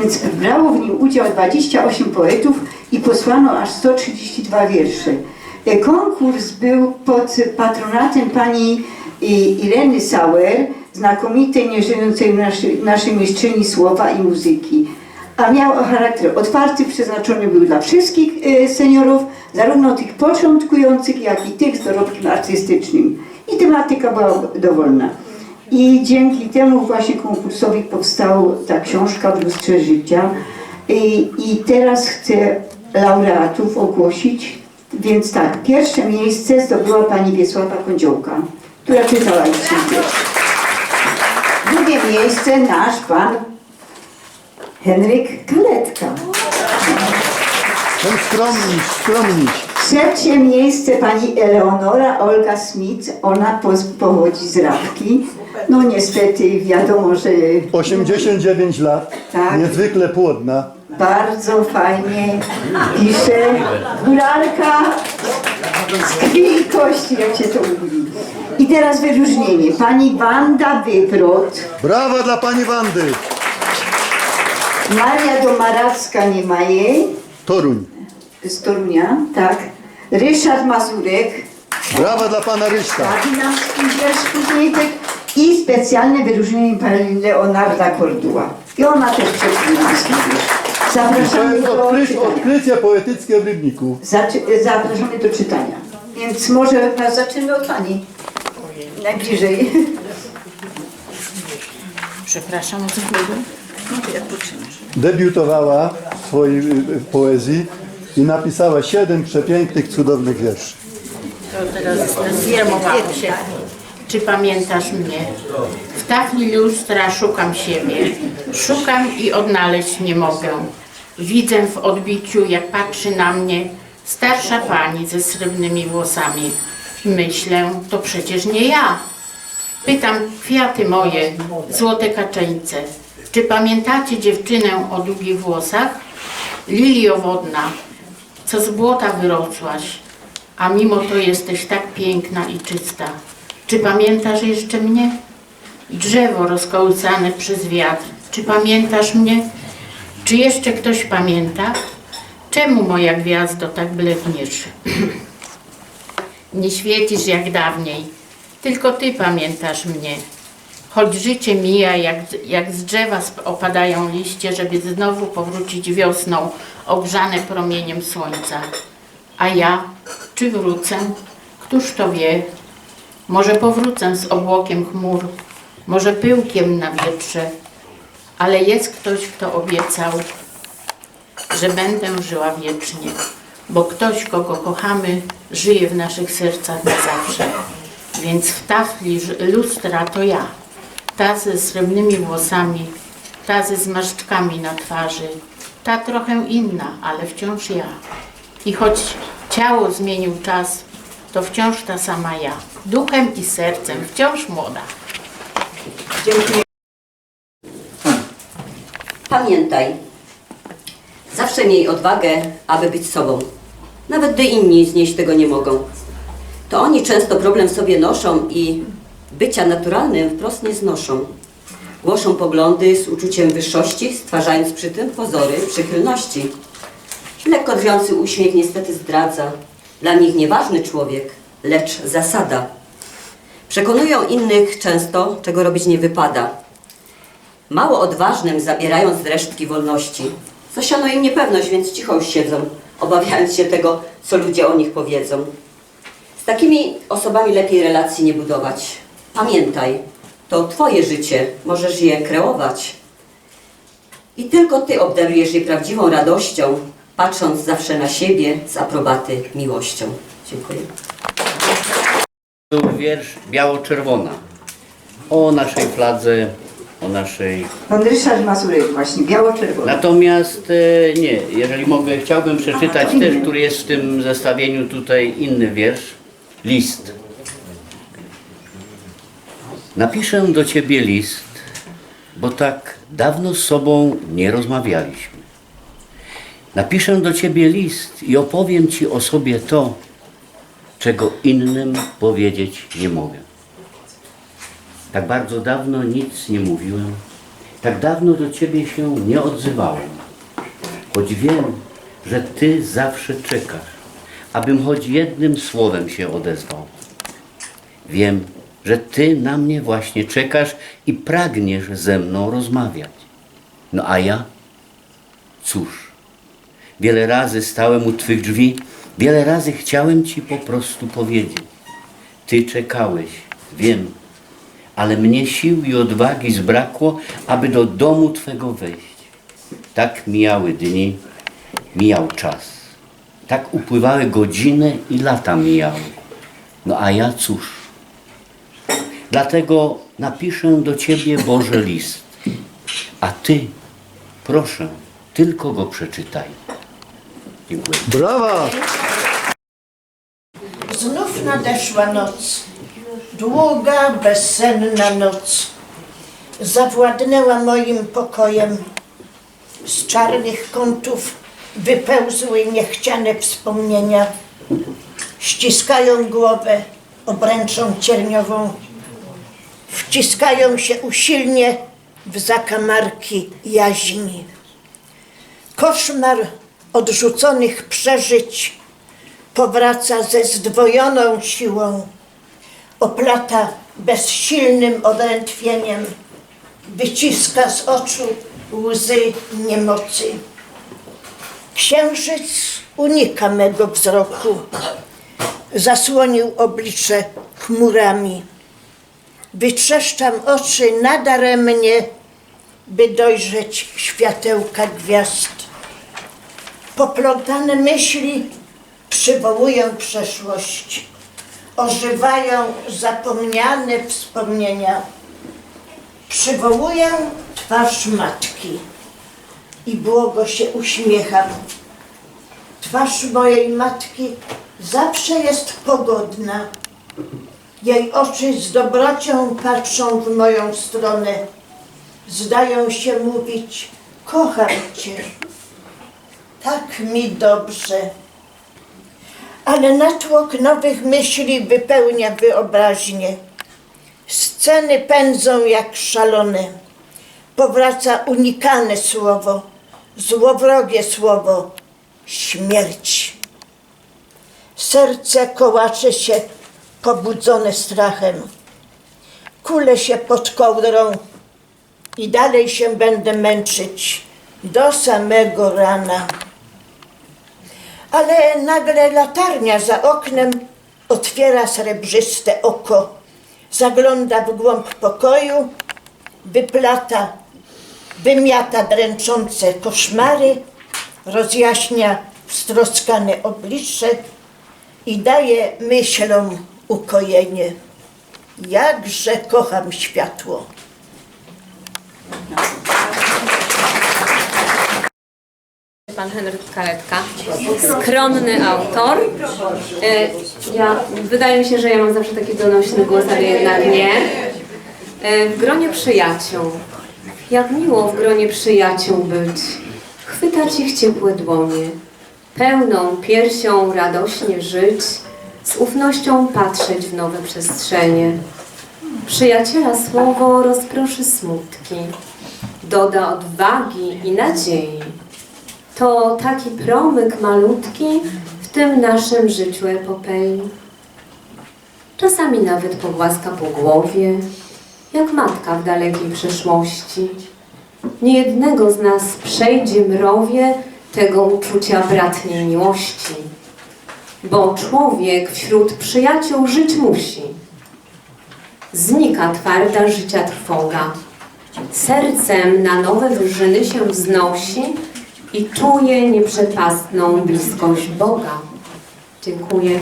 Więc brało w nim udział 28 poetów i posłano aż 132 wiersze. E, Konkurs był pod patronatem pani i- Ireny Sauer, znakomitej, nieżyjącej naszej, naszej mistrzyni słowa i muzyki. A miał charakter otwarty, przeznaczony był dla wszystkich e, seniorów, zarówno tych początkujących, jak i tych z dorobkiem artystycznym. I tematyka była dowolna. I dzięki temu właśnie konkursowi powstała ta książka w lustrze życia. I, I teraz chcę laureatów ogłosić. Więc tak, pierwsze miejsce zdobyła pani Wiesława Kądziołka, która czytała wiersz. Drugie miejsce nasz pan Henryk Kaletka. Ten skromniś, skromniś. Trzecie miejsce pani Eleonora Olga Smith. Ona po- pochodzi z Rabki. No niestety wiadomo, że 89 lat, Tak. niezwykle płodna. bardzo fajnie pisze. Góralka z krwi i kości, jak się to mówi. I teraz wyróżnienie. Pani Wanda Wywrot. Brawa dla pani Wandy. Maria Domaracka nie ma jej. Toruń. Z Torunia, tak. Ryszard Mazurek. Brawa dla pana Ryśka. Taki nam później tak. I specjalne wyróżnienie pani Leonarda Cordua. I ona też wiersz. To Zapraszamy do odkryć, czytania. odkrycie poetyckie w Rybniku. Zaczy- zapraszamy do czytania. Więc może nas zaczniemy od pani. Najbliżej. Przepraszam, o co mówię? Debiutowała w swojej y, y, poezji i napisała siedem przepięknych, cudownych wierszy. To teraz zjemowałam się. Czy pamiętasz mnie? W tafli lustra szukam siebie. Szukam i odnaleźć nie mogę. Widzę w odbiciu, jak patrzy na mnie starsza pani ze srebrnymi włosami. Myślę, to przecież nie ja. Pytam kwiaty moje, złote kaczeńce. Czy pamiętacie dziewczynę o długich włosach? Liliowodna, co z błota wyrosłaś, a mimo to jesteś tak piękna i czysta. Czy pamiętasz jeszcze mnie? Drzewo rozkołysane przez wiatr. Czy pamiętasz mnie? Czy jeszcze ktoś pamięta? Czemu moja gwiazdo tak bledniesz? Nie świecisz jak dawniej, tylko ty pamiętasz mnie. Choć życie mija, jak, jak z drzewa opadają liście, żeby znowu powrócić wiosną, ogrzane promieniem słońca. A ja, czy wrócę? Któż to wie? Może powrócę z obłokiem chmur, może pyłkiem na wietrze, ale jest ktoś, kto obiecał, że będę żyła wiecznie, bo ktoś, kogo kochamy, żyje w naszych sercach na zawsze. Więc w tafli lustra to ja, ta ze srebrnymi włosami, ta ze zmarszczkami na twarzy, ta trochę inna, ale wciąż ja. I choć ciało zmienił czas, to wciąż ta sama ja, duchem i sercem, wciąż młoda. Dziękuję. Pamiętaj, zawsze miej odwagę, aby być sobą, nawet gdy inni znieść tego nie mogą. To oni często problem sobie noszą i bycia naturalnym wprost nie znoszą. Głoszą poglądy z uczuciem wyższości, stwarzając przy tym pozory przychylności. Lekko drwiący uśmiech niestety zdradza. Dla nich nieważny człowiek, lecz zasada. Przekonują innych często, czego robić nie wypada. Mało odważnym zabierając resztki wolności. Zasiano im niepewność, więc cicho już siedzą, obawiając się tego, co ludzie o nich powiedzą. Z takimi osobami lepiej relacji nie budować. Pamiętaj, to Twoje życie, możesz je kreować. I tylko Ty obdarujesz je prawdziwą radością, patrząc zawsze na siebie z aprobaty miłością. Dziękuję. Był wiersz biało-czerwona o naszej fladze, o naszej. Pan Ryszard Mazurek właśnie, biało-czerwony. Natomiast e, nie, jeżeli mogę, chciałbym przeczytać też, który jest w tym zestawieniu tutaj inny wiersz. List. Napiszę do ciebie list, bo tak dawno z sobą nie rozmawialiśmy. Napiszę do ciebie list i opowiem ci o sobie to, czego innym powiedzieć nie mogę. Tak bardzo dawno nic nie mówiłem, Tak dawno do Ciebie się nie odzywałem, choć wiem, że Ty zawsze czekasz, abym choć jednym słowem się odezwał. Wiem, że Ty na mnie właśnie czekasz i pragniesz ze mną rozmawiać. No a ja? Cóż, wiele razy stałem u Twych drzwi, wiele razy chciałem Ci po prostu powiedzieć. Ty czekałeś, wiem, ale mnie sił i odwagi zbrakło, aby do domu Twego wejść. Tak mijały dni, mijał czas. Tak upływały godziny i lata mijały. No a ja cóż? Dlatego napiszę do Ciebie Boże list. A Ty, proszę, tylko go przeczytaj. Dziękuję. Brawa! Znów nadeszła noc, długa, bezsenna noc. Zawładnęła moim pokojem. Z czarnych kątów wypełzły niechciane wspomnienia. Ściskają głowę obręczą cierniową. Wciskają się usilnie w zakamarki jaźni. Koszmar odrzuconych przeżyć powraca ze zdwojoną siłą, oplata bezsilnym odrętwieniem, wyciska z oczu łzy niemocy. Księżyc unika mego wzroku, zasłonił oblicze chmurami. Wytrzeszczam oczy nadaremnie, by dojrzeć światełka gwiazd. Poplątane myśli przywołują przeszłość, ożywają zapomniane wspomnienia. Przywołuję twarz matki i błogo się uśmiecham. Twarz mojej matki zawsze jest pogodna. Jej oczy z dobrocią patrzą w moją stronę. Zdają się mówić: Kocham Cię. Tak mi dobrze ale natłok nowych myśli wypełnia wyobraźnię. Sceny pędzą jak szalone. Powraca unikane słowo, złowrogie słowo śmierć. Serce kołacze się pobudzone strachem. Kulę się pod kołdrą i dalej się będę męczyć do samego rana ale nagle latarnia za oknem otwiera srebrzyste oko, zagląda w głąb pokoju, wyplata, wymiata dręczące koszmary, rozjaśnia stroskane oblicze i daje myślom ukojenie. Jakże kocham światło. Pan Henryk Kaletka, skromny autor. E, Ja, wydaje mi się, że ja mam zawsze taki donośny głos, ale jednak nie. E, W gronie przyjaciół. Jak miło w gronie przyjaciół być. Chwytać ich ciepłe dłonie. Pełną piersią radośnie żyć. Z ufnością patrzeć w nowe przestrzenie. Przyjaciela słowo rozproszy smutki. Doda odwagi i nadziei to taki promyk malutki w tym naszym życiu epopei. Czasami nawet pogłaska po głowie, jak matka w dalekiej przeszłości. Niejednego z nas przejdzie mrowie tego uczucia bratniej miłości, bo człowiek wśród przyjaciół żyć musi. Znika twarda życia trwoga, sercem na nowe wyżyny się wznosi i czuje nieprzepastną bliskość Boga. Dziękuję.